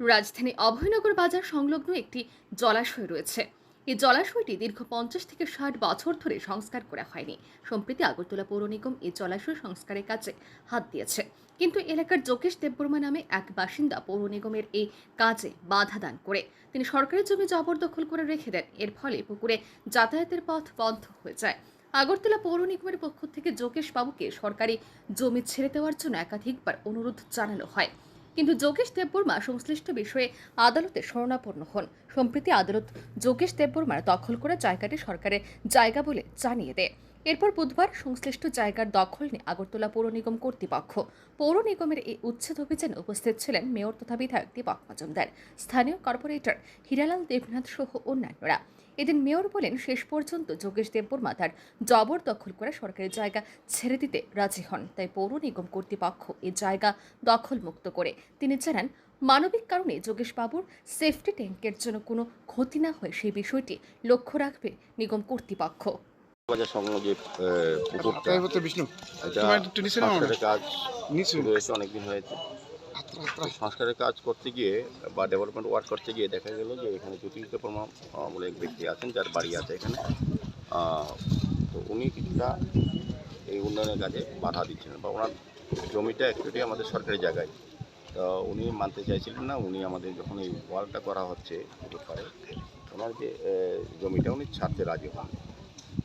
রাজধানী অভয়নগর বাজার সংলগ্ন একটি জলাশয় রয়েছে। এই জলাশয়টি দীর্ঘ পঞ্চাশ থেকে ষাট বছর ধরে সংস্কার করা হয়নি। সম্প্রতি আগরতলা পৌর নিগম এই জলাশয় সংস্কারের কাজে হাত দিয়েছে। কিন্তু এলাকার যোগেশ দেববর্মা নামে এক বাসিন্দা পৌর নিগমের এই কাজে বাধা দান করে। তিনি সরকারি জমি জবরদখল করে রেখে দেন। এর ফলে পুকুরে যাতায়াতের পথ বন্ধ হয়ে যায়। আগরতলা পৌর নিগমের পক্ষ থেকে যোগেশ বাবুকে সরকারি জমি ছেড়ে দেওয়ার জন্য একাধিকবার অনুরোধ জানানো হয়। কিন্তু যোগেশ দেববর্মা সংশ্লিষ্ট বিষয়ে আদালতে শরণাপন্ন হন। সম্প্রতি আদালত যোগেশ দেববর্মার দখল করে জায়গাটি সরকারের জায়গা বলে জানিয়ে দেয়। এরপর বুধবার সংশ্লিষ্ট জায়গার দখল নিয়ে আগরতলা পৌর নিগম কর্তৃপক্ষ। পৌর নিগমের এই উচ্ছেদ অভিযানে উপস্থিত ছিলেন মেয়র তথা বিধায়ক দীপক মজুমদার, স্থানীয় কর্পোরেটর হীরালাল দেবনাথ সহ অন্যান্যরা। এদিন মেয়র বলেন, শেষ পর্যন্ত যোগেশ দেববর্মা তার জবর দখল করে সরকারি জায়গা ছেড়ে দিতে রাজি হন। তাই পৌর নিগম কর্তৃপক্ষ এই জায়গা দখল মুক্ত করে। তিনি জানান, মানবিক কারণে যোগেশ বাবুর সেফটি ট্যাঙ্কের জন্য কোনো ক্ষতি না হয় সেই বিষয়টি লক্ষ্য রাখবে নিগম কর্তৃপক্ষ। বাজার সংলগ্ন যে পুকুরটা বিষ্ণু। সংস্কারের কাজ হয়েছে অনেকদিন হয়েছে। সংস্কারের কাজ করতে গিয়ে বা ডেভেলপমেন্ট ওয়ার্ক করতে গিয়ে দেখা গেল যে এখানে জ্যোতিষ প্রমা বলে এক ব্যক্তি আছেন যার বাড়ি আছে এখানে। তো উনি কিছুটা এই উন্নয়নের কাজে বাধা দিচ্ছেন বা ওনার জমিটা অ্যাকচুয়ালি আমাদের সরকারি জায়গায়। তো উনি মানতে চাইছিলেন না উনি আমাদের যখন এই ওয়ার্কটা করা হচ্ছে ওনার যে জমিটা উনি ছাড়তে রাজি হন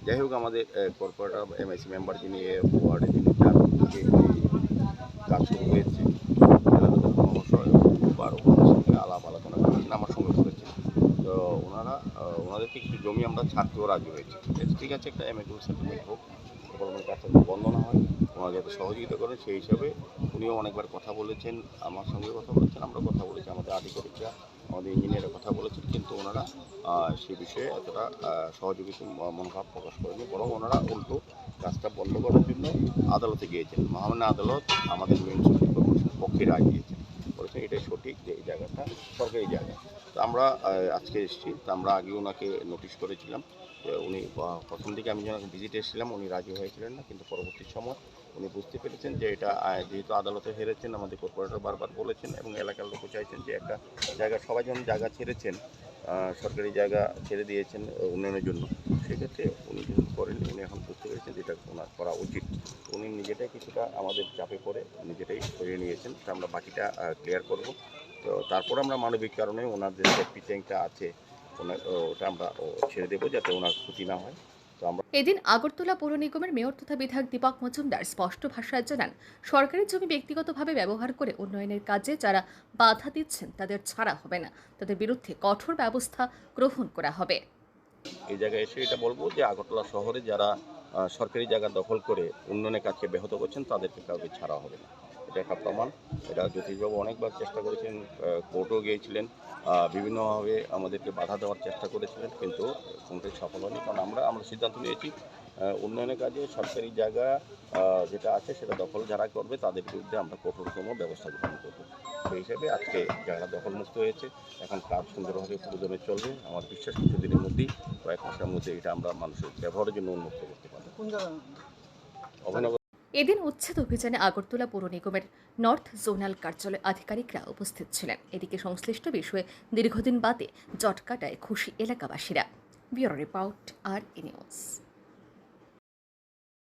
যাই হোক, আমাদের কর্পোরেটর এমআইসি মেম্বার যিনি ওয়ার্ডে থেকে এই কাজ শুরু হয়েছে। সঙ্গে আলাপ আলোচনা করেছেন আমার সঙ্গে করেছেন তো ওনারা ওনাদেরকে কিছু জমি আমরা ছাড়তেও রাজি হয়েছি। ঠিক আছে, একটা এমএকুল সেটেলমেন্ট হোক ডেভেলপমেন্ট কাজটা বন্ধ না হয়, ওনারা যাতে সহযোগিতা করেন সেই হিসাবে উনিও অনেকবার কথা বলেছেন, আমার সঙ্গে কথা বলেছেন, আমরা কথা বলেছি, আমাদের আধিকারিকরা আমাদের ইঞ্জিনিয়াররা কথা বলেছেন কিন্তু ওনারা সে বিষয়ে এতটা আহ, সহযোগিতা মনোভাব প্রকাশ করেনি বরং ওনারা উল্টো কাজটা বন্ধ করার জন্য আদালতে গিয়েছেন। মহামান্য আদালত আমাদের মিউনিসিপ্যালিটি কর্পোরেশনের পক্ষে রায় দিয়েছেন। বলেছেন এটাই সঠিক যে এই জায়গাটা সরকারি জায়গা। তো আমরা আজকে এসেছি। তো আমরা আগে ওনাকে নোটিশ করেছিলাম উনি প্রথম দিকে আমি যখন ভিজিটে এসেছিলাম উনি রাজি হয়েছিলেন না কিন্তু পরবর্তী সময় উনি বুঝতে পেরেছেন যে এটা যেহেতু আদালতে হেরেছেন, আমাদের কর্পোরেটর বারবার বলেছেন এবং এলাকার লোকও চাইছেন যে একটা জায়গা, সবাই যখন জায়গা ছেড়েছেন সরকারি জায়গা ছেড়ে দিয়েছেন উন্নয়নের জন্য। সেক্ষেত্রে উনি যেহেতু করেন, উনি এখন বুঝতে পেরেছেন যে এটা ওনার করা উচিত। উনি নিজেটাই কিছুটা আমাদের চাপে পড়ে, নিজেটাই সরিয়ে নিয়েছেন। তো আমরা বাকিটা ক্লিয়ার করব। তো তারপর আমরা মানবিক কারণে ওনার যে সেফটি ট্যাঙ্কটা আছে, ওনার- ওটা আমরা ছেড়ে দেবো যাতে ওনার ক্ষতি না হয়। এদিন আগরতলা পৌর নিগমের মেয়র তথা বিধায়ক দীপক মজুমদার স্পষ্ট ভাষায় জানান সরকারি জমি ব্যক্তিগতভাবে ব্যবহার করে উন্নয়নের কাজে যারা বাধা দিচ্ছেন তাদের ছাড়া হবে না। তাদের বিরুদ্ধে কঠোর ব্যবস্থা গ্রহণ করা হবে। এই জায়গায় এসে এটা বলব যে আগরতলা শহরে যারা সরকারি জায়গা দখল করে উন্নয়নের কাজকে ব্যাহত করছেন তাদেরকে কাউকে ছাড়া হবে না। এটা একটা প্রমাণ এটা জ্যোতিষবাবু অনেকবার চেষ্টা করেছেন কোর্টও গিয়েছিলেন বিভিন্নভাবে আমাদেরকে বাধা দেওয়ার চেষ্টা করেছিলেন কিন্তু কোনটাই সফল হয়নি। কারণ আমরা আমরা সিদ্ধান্ত নিয়েছি উন্নয়নের কাজে সরকারি জায়গা যেটা আছে সেটা দখল যারা করবে তাদের বিরুদ্ধে আমরা কঠোরতম ব্যবস্থা গ্রহণ করব। সেই হিসাবে আজকে জায়গাটা দখলমুক্ত হয়েছে এখন কাজ সুন্দরভাবে পুরোদমে চলবে। আমার বিশ্বাস কিছুদিনের মধ্যেই কয়েক মাসের মধ্যে এটা আমরা মানুষের ব্যবহারের জন্য উন্মুক্ত করতে পারব। অভিনব এদিন উচ্ছেদ অভিযানে আগরতলা পৌর নিগমের নর্থ জোনাল কার্যালয় আধিকারিকরা উপস্থিত ছিলেন। এদিকে সংশ্লিষ্ট বিষয়ে দীর্ঘদিন বাদে জটকাটায় খুশি এলাকাবাসীরা। Bureau report, R news.